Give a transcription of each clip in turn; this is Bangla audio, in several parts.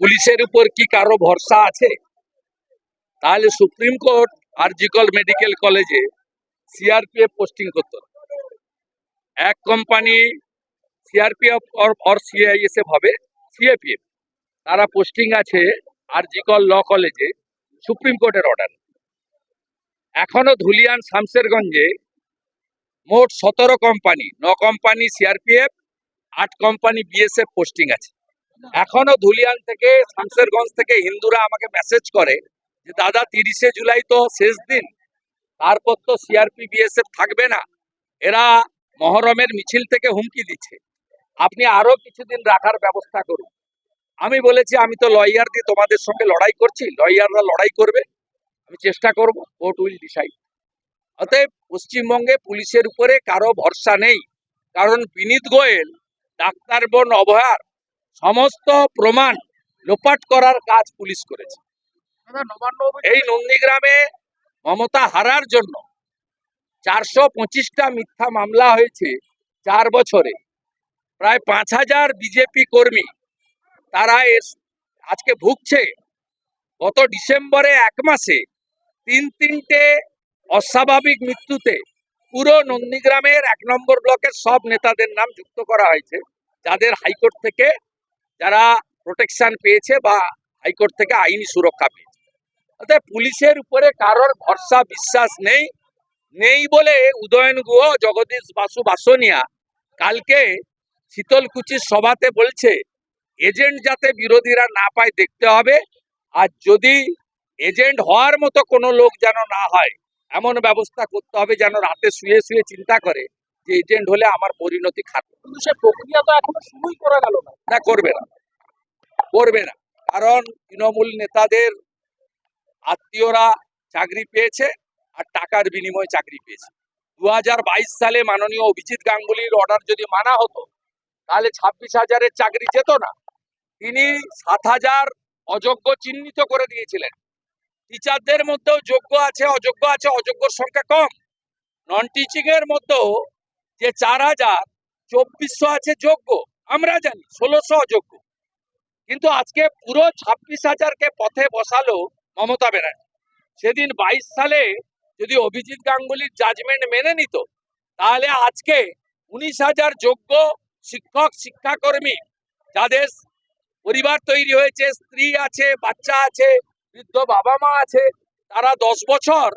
পুলিশের উপর কি কারও ভরসা আছে? তাহলে সুপ্রিম কোর্ট আরজিকল মেডিকেল কলেজে সিআরপিএফ পোস্টিং করতো। এক কোম্পানি সিআরপিএফ অর সিআইএসএফ হবে, সিএপিএফ। তারা পোস্টিং আছে আরজিকল ল কলেজে, সুপ্রিম কোর্টের অর্ডার এখনও ধুলিয়ান শামসেরগঞ্জে মোট সতেরো কোম্পানি, ন কোম্পানি সিআরপিএফ, আট কোম্পানি বিএসএফ পোস্টিং আছে। এখনও ধুলিয়ান থেকে, শামসেরগঞ্জ থেকে হিন্দুরা আমাকে মেসেজ করে যে, দাদা, তিরিশে জুলাই তো শেষ দিন। তারপর তো সিআরপি বিএসএফ থাকবে না। এরা মহরমের মিছিল থেকে হুমকি দিচ্ছে। আপনি আরও কিছুদিন রাখার ব্যবস্থা করুন। আমি বলেছি, আমি তো লয়ার দিয়ে তোমাদের সঙ্গে লড়াই করছি। লয়াররা লড়াই করবে। আমি চেষ্টা করব কোর্ট উইল ডিসাইড অতএব পশ্চিমবঙ্গে পুলিশের উপরে কারও ভরসা নেই। কারণ বিনীত গোয়েল, ডাক্তার বোন অভয়ার সমস্ত প্রমাণ লোপাট করার কাজ পুলিশ করেছে। এই নন্দীগ্রামে মমতা হারার জন্য চারশো পঁচিশটা মিথ্যা মামলা হয়েছে চার বছরে। প্রায় পাঁচ হাজার বিজেপি কর্মী তারা এর আজকে ভুগছে। গত ডিসেম্বরে এক মাসে তিন তিনটে অস্বাভাবিক মৃত্যুতে পুরো নন্দীগ্রামের এক নম্বর ব্লকের সব নেতাদের নাম যুক্ত করা হয়েছে যাদের হাইকোর্ট থেকে যারা প্রোটেকশন পেয়েছে বা হাইকোর্ট থেকে আইনি সুরক্ষা পেয়েছে। অর্থাৎ পুলিশের উপরে কারোর ভরসা, বিশ্বাস নেই। নেই বলে উদয়ন গুহ, জগদীশ বাসু বাসনিয়া কালকে শীতলকুচির সভাতে বলছে এজেন্ট যাতে বিরোধীরা না পায় দেখতে হবে। আর যদি এজেন্ট হওয়ার মতো কোনো লোক যেন না হয়, এমন ব্যবস্থা করতে হবে যেন রাতে শুয়ে শুয়ে চিন্তা করে। যে এজেন্ট হলে আমার পরিণতি খারাপ। কিন্তু সে প্রক্রিয়া তো এখনও শুরুই করা গেল না। না করবে না। করবে না। কারণ তৃণমূল নেতাদের আত্মীয়রা চাকরি পেয়েছে আর টাকার বিনিময়ে চাকরি পেয়েছে। দু সালে মাননীয় অভিজিৎ গাঙ্গুলির অর্ডার যদি মানা হতো তাহলে ছাব্বিশ হাজারের চাকরি যেত না। তিনি সাত হাজার অযোগ্য চিহ্নিত করে দিয়েছিলেন। টিচারদের মধ্যেও যোগ্য আছে অযোগ্য আছে অযোগ্যর সংখ্যা কম। নন টিচিং এর মধ্যেও যে চার হাজার চব্বিশশো আছে যোগ্য, আমরা জানি ষোলোশো অযোগ্য। কিন্তু আজকে পুরো ছাব্বিশ হাজারকে পথে বসালো মমতা ব্যানার্জি। সেদিন বাইশ সালে যদি অভিজিৎ গাঙ্গুলির জাজমেন্ট মেনে নিত, তাহলে আজকে উনিশ হাজার যোগ্য শিক্ষক, শিক্ষাকর্মী, যাদের পরিবার তৈরি হয়েছে, স্ত্রী আছে, বাচ্চা আছে, বৃদ্ধ বাবা মা আছে, তারা দশ বছর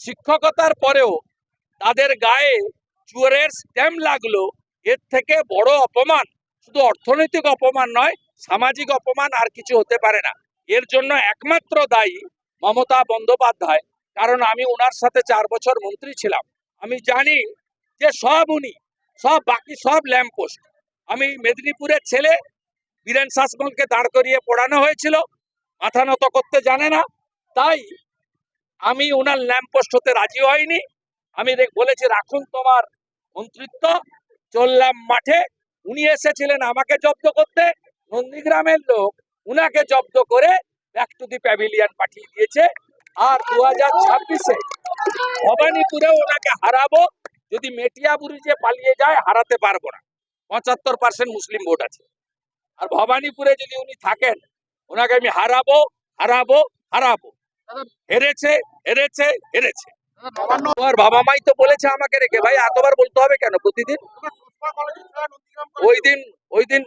শিক্ষকতার পরেও তাদের গায়ে চুয়ারের স্ট্যাম্প লাগল, এর থেকে বড় অপমান। শুধু অর্থনৈতিক অপমান নয়, সামাজিক অপমান আর কিছু হতে পারে না। এর জন্য একমাত্র দায়ী মমতা বন্দ্যোপাধ্যায়। কারণ আমি ওনার সাথে চার বছর মন্ত্রী ছিলাম। আমি জানি যে সব উনি, সব বাকি সব ল্যাম্পপোস্ট আমি মেদিনীপুরের ছেলে, বীরেন শাসমলকে দাঁড় করিয়ে পড়ানো হয়েছিল, মাথা নত করতে জানে না। তাই আমি ওনার ল্যাম্পপোস্ট হতে রাজি হয়নি। আমি বলেছি রাখুন তোমার মন্ত্রিত্ব। চললাম মাঠে। উনি এসেছিলেন আমাকে জব্দ করতে। নন্দীগ্রামের লোক উনাকে জব্দ করে ব্যাক টু দি প্যাভিলিয়ন পাঠিয়ে দিয়েছে। আর দু হাজার ছাব্বিশে ভবানীপুরে ওনাকে হারাবো। যদি মেটিয়াবুরি যে পালিয়ে যায় হারাতে পারব না। পঁচাত্তর পার্সেন্ট মুসলিম ভোট আছে। আর ভবানীপুরে যদি উনি থাকেন ওনাকে আমি হারাবো হারাবো হারাবো। হেরেছে হেরেছে হেরেছে। বাবা মাই তো বলেছে আমাকে রেখে। ভাই, এতবার বলতে হবে কেন প্রতিদিন? ওই দিন ওই দিন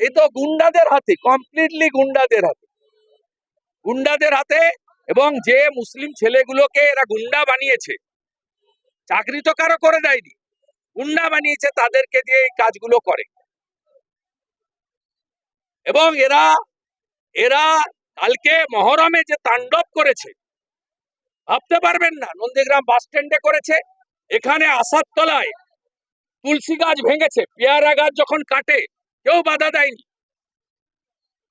এ গুন্ডাদের হাতে কমপ্লিটলি গুন্ডাদের হাতে। গুন্ডাদের হাতে এবং যে মুসলিম ছেলেগুলোকে এরা গুন্ডা বানিয়েছে, চাকরি তো কারও করে দেয়নি। গুন্ডা বানিয়েছে, তাদেরকে দিয়ে এই কাজগুলো করে। এবং এরা এরা কালকে মহরমে যে তাণ্ডব করেছে, ভাবতে পারবেন না। নন্দীগ্রাম বাস স্ট্যান্ডে করেছে, এখানে আসার তলায় তুলসী গাছ ভেঙেছে, পেয়ারা গাছ যখন কাটে, কেউ বাধা দেয়নি।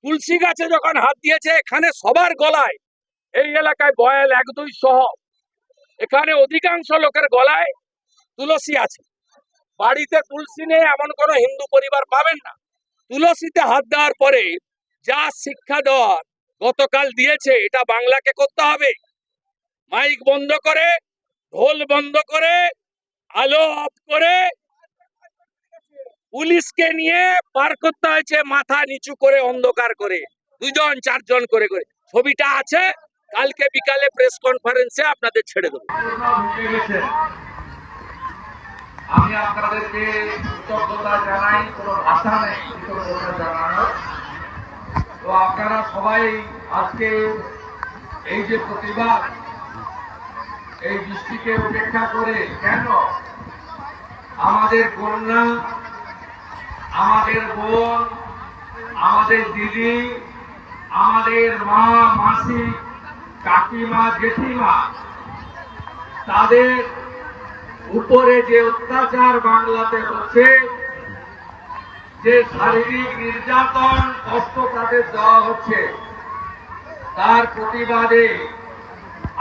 তুলসী গাছে যখন হাত দিয়েছে, এখানে সবার গলায়, এই এলাকায় বয়াল এক দুই সহ, এখানে অধিকাংশ লোকের গলায় তুলসী আছে। বাড়িতে তুলসী নেই, এমন কোনো হিন্দু পরিবার পাবেন না। তুলসীতে হাত দেওয়ার পরে যা শিক্ষা দেওয়ার গতকাল দিয়েছে, এটা বাংলাকে করতে হবে। মাইক বন্ধ করে, ঢোল বন্ধ করে, আলো অফ করে, পুলিশকে নিয়ে পার করতে হয়েছে, মাথা নিচু করে, অন্ধকার করে, দুজন, চারজন করে করে। ছবিটা আছে, কালকে বিকালে প্রেস কনফারেন্সে আপনাদের ছেড়ে দেবো। আমি আপনাদেরকে কৃতজ্ঞতা জানাই, কোনো ভাষা নেই কৃতজ্ঞতা জানানোর তো আপনারা সবাই আজকে এই যে প্রতিবাদ, এই বৃষ্টিকে উপেক্ষা করে কেন আমাদের কন্যা, আমাদের বোন, আমাদের দিদি, আমাদের মা, মাসি, কাকিমা, জেঠিমা, তাদের উপরে যে অত্যাচার বাংলাতে হচ্ছে যে শারীরিক নির্যাতন কষ্ট তাদের দেওয়া হচ্ছে, তার প্রতিবাদে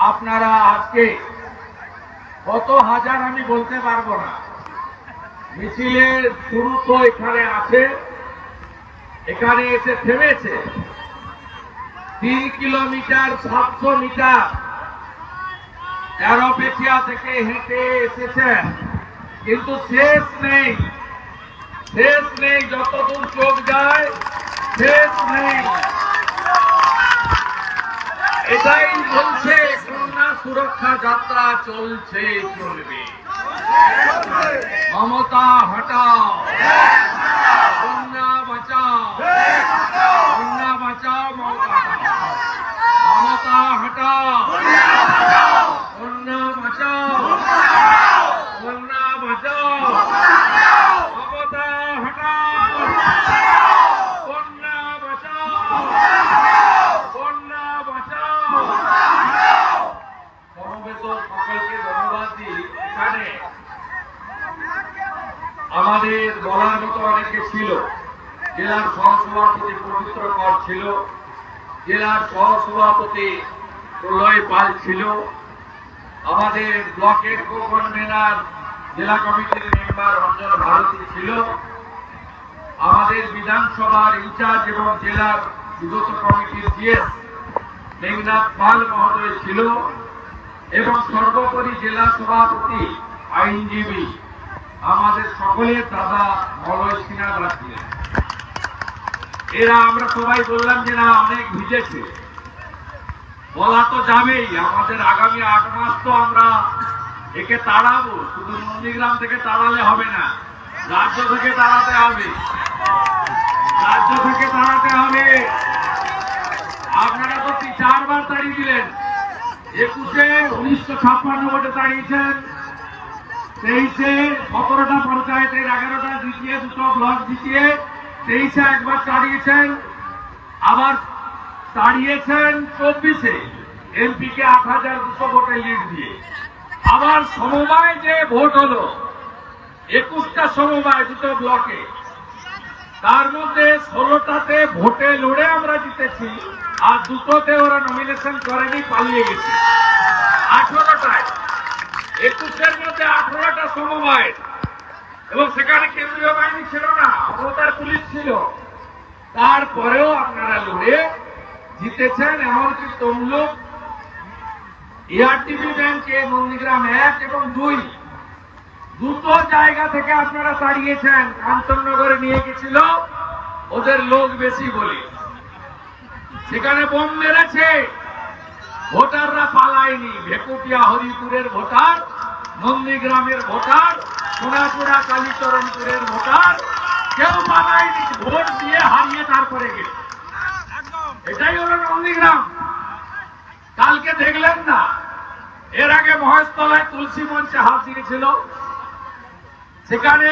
আপনারা আজকে কত হাজার আমি বলতে পারব না। মিছিলের শুরু তো এখানে আছে, এখানে এসে থেমেছে। তিন কিলোমিটার, সাতশো মিটার তেরোপেটিয়া থেকে হেঁটে এসেছেন, কিন্তু শেষ নেই। শেষ নেই যতদূর চোখ যায় শেষ নেই। এটাই বলছে কন্যা সুরক্ষা যাত্রা চলছে, চলবে। মমতা হটাও। কন্যা বাঁচাও কন্যা বাঁচাও মমতা হটাও কন্যা বাঁচাও কন্যা বাঁচাও সমবেত সকলকে ধন্যবাদ দিই এখানে আমাদের বলার মতো অনেকে ছিল জেলার সহসভাপতি পবিত্র কর ছিল জেলার সহসভাপতি প্রলয় পাল ছিল। আমাদের ব্লকের কো কনভেনার জেলা কমিটির মেম্বার রঞ্জন ভারতী ছিল। আমাদের বিধানসভার ইনচার্জ এবং জেলার বিগত কমিটির জিএস মেঘনাথ পাল মহোদয় ছিল এবং সর্বোপরি জেলা সভাপতি আইনজীবী। আমাদের সকলের দাদা মলয় সিনহা ছিলেন। এরা আমরা সবাই বললাম যে না, অনেক ভিজেছে। বলা তো যাবেই, আমাদের আগামী আট মাস তো আমরা একে তাড়াবো, শুধু নন্দীগ্রাম থেকে তাড়ালে হবে না, রাজ্য থেকে তাড়াতে হবে। রাজ্য থেকে তাড়াতে হবে। আপনারা তো চারবার তাড়িয়ে দিলেন। একুশে, উনিশশো ছাপ্পান্ন ভোটে তাড়িয়েছেন। তেইশে, সতেরোটা পঞ্চায়েতের, এগারোটা জিতিয়ে, দুটো ব্লক জিতিয়ে তেইশে একবার তাড়িয়েছেন আবার তাড়িয়েছেন চব্বিশে, এমপিকে আট হাজার দুশো ভোটে লিড দিয়ে। আবার সমবায় যে ভোট হলো, একুশটা সমবায় দুটো ব্লকে, তার মধ্যে ষোলোটাতে ভোটে লড়ে আমরা জিতেছি, আর দুটোতে ওরা নমিনেশন করেনি, পালিয়ে গেছে। আঠারোটায়, একুশের মধ্যে আঠারোটা সমবায়, এবং সেখানে কেন্দ্রীয় বাহিনী ছিল না। অবতার পুলিশ ছিল। তারপরেও আপনারা লড়ে জিতেছেন, এমনকি তমলুক এআরটিবি ব্যাংকে নন্দীগ্রাম এক এবং দুই। দুটো জায়গা থেকে আপনারা তাড়িয়েছেন, কাঞ্চননগরে নিয়ে গেছিল ওদের লোক বেশি বলে। সেখানে বোম মেরেছে, ভোটাররা পালায়নি। ভেকুটিয়া হরিপুরের ভোটার, নন্দীগ্রামের ভোটার, সোনাপুরা কালীচরণপুরের ভোটার কেউ পালায়নি ভোট দিয়ে হারিয়ে তারপরে এটাই হলো নন্দীগ্রাম কালকে দেখলেন না, এর আগে মহেশতলায় তুলসী মঞ্চে হাত দিয়েছিল সেখানে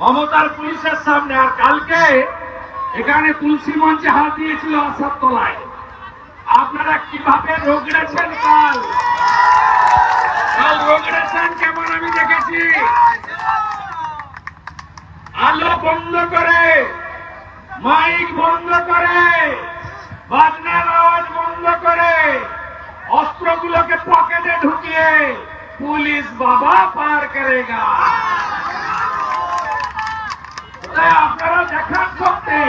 মমতার পুলিশের সামনে, আর কালকে এখানে তুলসী মঞ্চে হাত দিয়েছিল আসার তলায়। আপনারা কীভাবে রোগড়েছেন কাল? কাল রোগড়েছেন কেমন আমি দেখেছি। আলো বন্ধ করে, মাইক বন্ধ করে, বাজনার আওয়াজ বন্ধ করে, অস্ত্রগুলোকে পকেটে ঢুকিয়ে পুলিশ বাবা পার করেগা। আপনারা দেখান সত্যি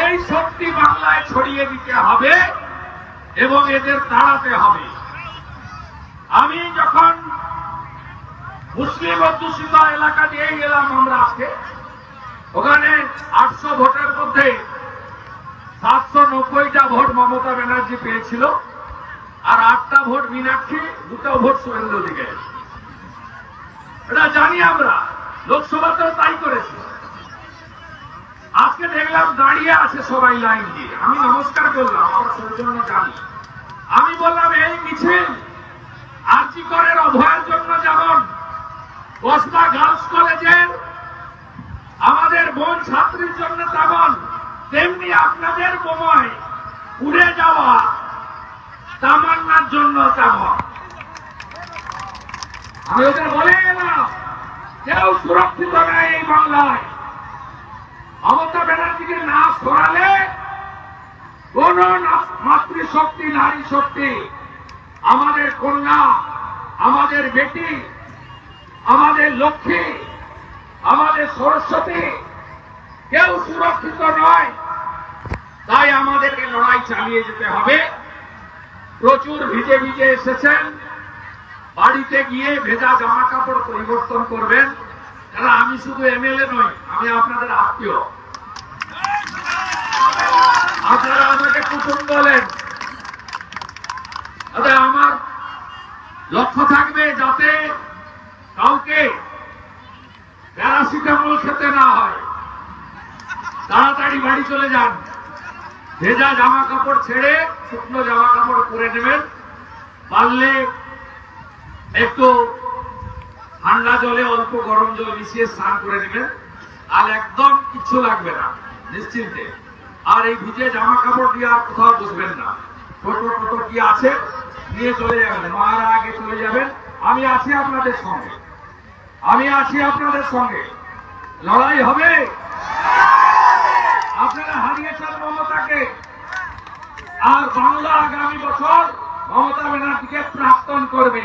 এই শক্তি বাংলায় ছড়িয়ে দিতে হবে এবং এদের তাড়াতে হবে আমি যখন মুসলিম অধ্যুষিত এলাকা নিয়েই গেলাম আমরা আজকে। ওখানে আটশো ভোটের মধ্যে সাতশো নব্বইটা ভোট মমতা ব্যানার্জি পেয়েছিল। আর আটটা ভোট মীনাক্ষী, দুটো ভোট শুভেন্দু দিকে। এটা জানি আমরা, লোকসভা লোকসভাতেও তাই করেছে। আজকে দেখলাম দাঁড়িয়ে আছে সবাই লাইন দিয়ে। আমি নমস্কার করলাম, আমার সৌজন্য জানি। আমি বললাম, এই মিছিল আর্জি করের অভয়ের জন্য যেমন কসবা গার্লস কলেজের আমাদের বোন ছাত্রীর জন্য তেমন, তেমনি আপনাদের বোমায় উড়ে যাওয়া তামান্নার জন্য তেমন। আমি ওদের বলে গেলাম কেউ সুরক্ষিত নেই এই বাংলায়। মমতা ব্যানার্জিকে না সরালে কোন মাতৃশক্তি নারী শক্তি আমাদের কন্যা, আমাদের বেটি আমাদের লক্ষ্মী, আমাদের সরস্বতী কেউ সুরক্ষিত নয়। তাই আমাদেরকে লড়াই চালিয়ে যেতে হবে। প্রচুর ভিজে ভিজে এসেছেন। বাড়িতে গিয়ে ভেজা জামা কাপড় পরিবর্তন করবেন। কারণ আমি শুধু এমএলএ নই, আমি আপনাদের আত্মীয়। আপনারা আমাকে কুটুম বলেন। তাতে আমার লক্ষ্য থাকবে যাতে কাউকে প্যারাসিটামল খেতে না হয়, তাড়াতাড়ি বাড়ি চলে যান। ভেজা জামা কাপড় ছেড়ে শুকনো জামা কাপড় পরে নেবেন, পারলে একটু ঠান্ডা জলে, অল্প গরম জল মিশিয়ে স্নান করে নেবেন। আর একদম কিচ্ছু লাগবে না, নিশ্চিন্তে। আর এই ভিজে জামা কাপড় দিয়ে আর কোথাও বসবেন না। টোটো টোটো কি আছে? নিয়ে চলে যাবেন। মারা আগে চলে যাবেন। আমি আছি আপনাদের সঙ্গে। আমি আছি আপনাদের সঙ্গে। লড়াই হবে। আপনারা হারিয়েছেন মমতাকে। আর বাংলা আগামী বছর মমতা ব্যানার্জিকে প্রাক্তন করবে।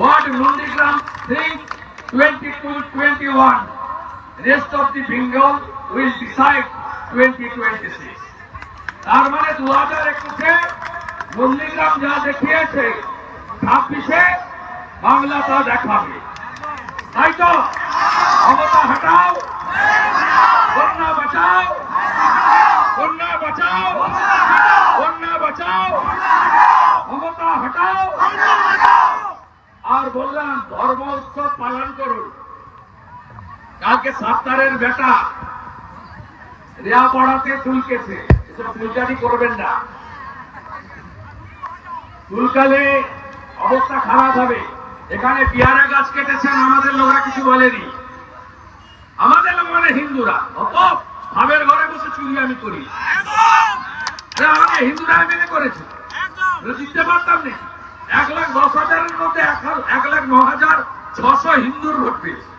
What Nundigram thinks 22-21, rest of the Bengal will decide 2026. তার মানে দু হাজার একুশে নন্দীগ্রাম যা দেখিয়েছে ছাব্বিশে বাংলা তা দেখাবে। তাই তো ক্ষমতা হাটাও কন্যা বাঁচাও কন্যা বাঁচাও কন্যা বাঁচাও, ক্ষমতা হাটাও। আর বললাম, ধর্ম উৎসব পালন করুন। কালকে সাত্তারের বেটা রেয়া পড়াতে চুলকেছে। এসব চুলকানি করবেন না। তুলকালে অবস্থা খারাপ হবে। এখানে পেয়ারা গাছ কেটেছেন, আমাদের লোকরা কিছু বলেনি। আমাদের লোক মানে হিন্দুরা। অত ভাবের ঘরে বসে চুরি আমি করি। আমাকে হিন্দুরা মেনে করেছে। জিততে পারতাম নাকি? এক লাখ দশ হাজারের মধ্যে এক লাখ ন হাজার ছশো হিন্দুর ভোট পেয়েছি।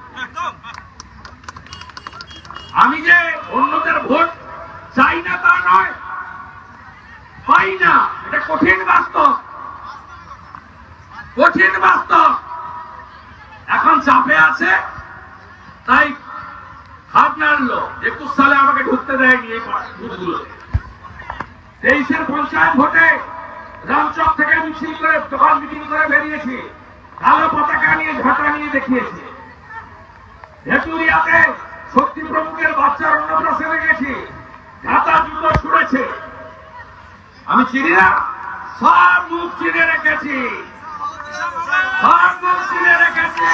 আমি যে অন্যদের ভোট চাই না তা নয়, পাই না। এটা কঠিন বাস্তব। কঠিন আছে? তাই হাত নাড়লো একুশ সালে আমাকে ঢুকতে দেয়নি এই বুথগুলোতে। তেইশের পঞ্চায়েত ভোটে রামচক থেকে মিছিল করে দোকান মিটিং করে বেরিয়েছি। কালো পতাকা নিয়ে ঝাঁটা নিয়ে দেখিয়েছি। ভেটুরিয়াতে শক্তি প্রমুখের বাচ্চার অন্নপ্রাশনে গেছি। ঝাঁটা জুতো ছুড়েছে আমি চিনি না। সব মুখ চিনে রেখেছি। সব মুখ চিনে রেখেছি।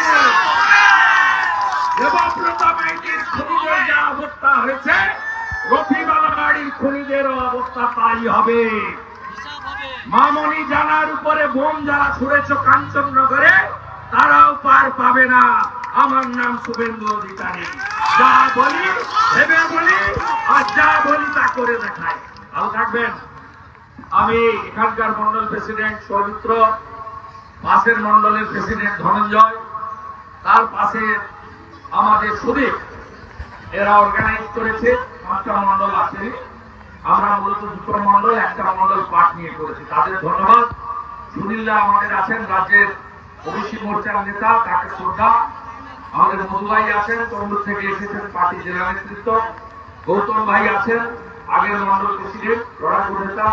দেবব্রত মাইতির খুনিদের যা অবস্থা হয়েছে রফিবালা বাড়ির খুনিদেরও অবস্থা তাই হবে। মামনি জানার উপরে বোম যারা ছুড়েছ কাঞ্চননগরে, তারাও পার পাবে না। আমার নাম শুভেন্দু অধিকারী। যা বলি, ভেবে বলি, আর যা বলি তা করে দেখাই। ভালো থাকবেন। আমি এখানকার মন্ডল প্রেসিডেন্ট সৌমিত্র, পাশের মন্ডলের প্রেসিডেন্ট ধনঞ্জয়, তার পাশে আমাদের সুদীপ এরা অর্গানাইজ করেছে। পাঁচটা মন্ডল আছে। আমরা মূলত দুটো মন্ডল একটা মন্ডল পাঠ নিয়ে করেছি। তাদের ধন্যবাদ। সুনীলদা আমাদের আছেন রাজ্যের ওবিসি মোর্চার নেতা, তাকে শ্রদ্ধা। আমাদের মধুভাই আছেন তমলুক থেকে এসেছেন পার্টি জেলা নেতৃত্ব। গৌতম ভাই আছেন, আগের মন্ডল প্রেসিডেন্ট, লড়াকু নেতা।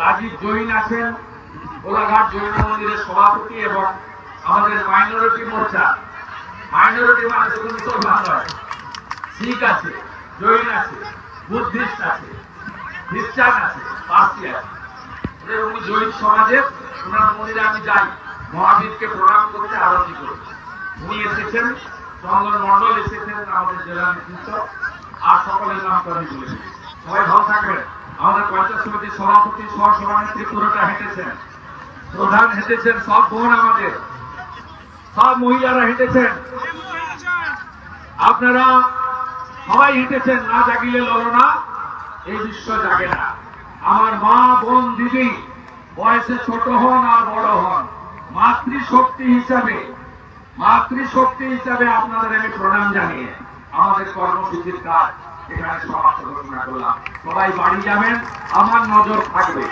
রাজীব জৈন আছেন কোলাঘাট জৈন মন্দিরের সভাপতি এবং আমাদের মাইনরিটি মোর্চা। মাইনরিটি মানে শুধু মুসলমান নয় শিখ আছে, জৈন আছে, বুদ্ধিস্ট আছে, খ্রিস্টান আছে, পার্সি আছে। উনি জৈন সমাজের, ওনার মন্দিরে আমি যাই, মহাবীরকে প্রণাম করতে আরতি করতে উনি এসেছেন চন্দন মন্ডল এসেছেন, আমাদের জেলা নেতৃত্ব আর সকলের নাম করে বলেছি সবাই ভালো থাকবেন। আমাদের পঞ্চায়েত সমিতির সভাপতি সহ সভানেত্রী পুরোটা হেঁটেছেন। প্রধান হেঁটেছেন সব বোন আমাদের। সব মহিলারা হেঁটেছেন। আপনারা সবাই হেঁটেছেন, না জাগিলে লড়না এই বিশ্ব জাগে না। আমার মা, বোন, দিদি, বয়সে ছোট হন আর বড় হন, মাতৃশক্তি হিসাবে মাতৃশক্তি হিসাবে আপনাদের আমি প্রণাম জানিয়ে আমাদের কর্মসূচির কাজ এখানে সমাপ্ত ঘোষণা করলাম। সবাই বাড়ি যাবেন, আমার নজর থাকবে।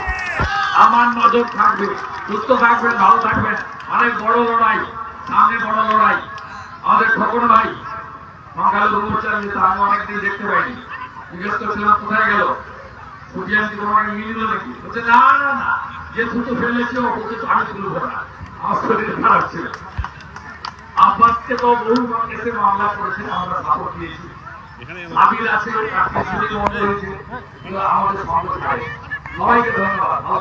আমার নজর থাকবে। সুস্থ থাকবেন, ভালো থাকবেন। অনেক বড় লড়াই। সামনে বড় লড়াই, আমাদের ঠকন ভাই। মোর্চার নেতা আমি অনেকদিন দেখতে পাইনি। জিজ্ঞেস করছিলাম কোথায় গেল? সূর্যান্তি তোমাকে নিয়ে নিল নাকি বলছে, না না না, যে থুতো ফেলেছে বলছে আমি তুলবো না। আমার শরীর খারাপ ছিল। আব্বাসকে তো বহু কংগ্রেসে মামলা করেছে, আমরা সাপোর্ট দিয়েছি। আবির আছে আমাদের সঙ্গে সবাইকে ধন্যবাদ, ভালো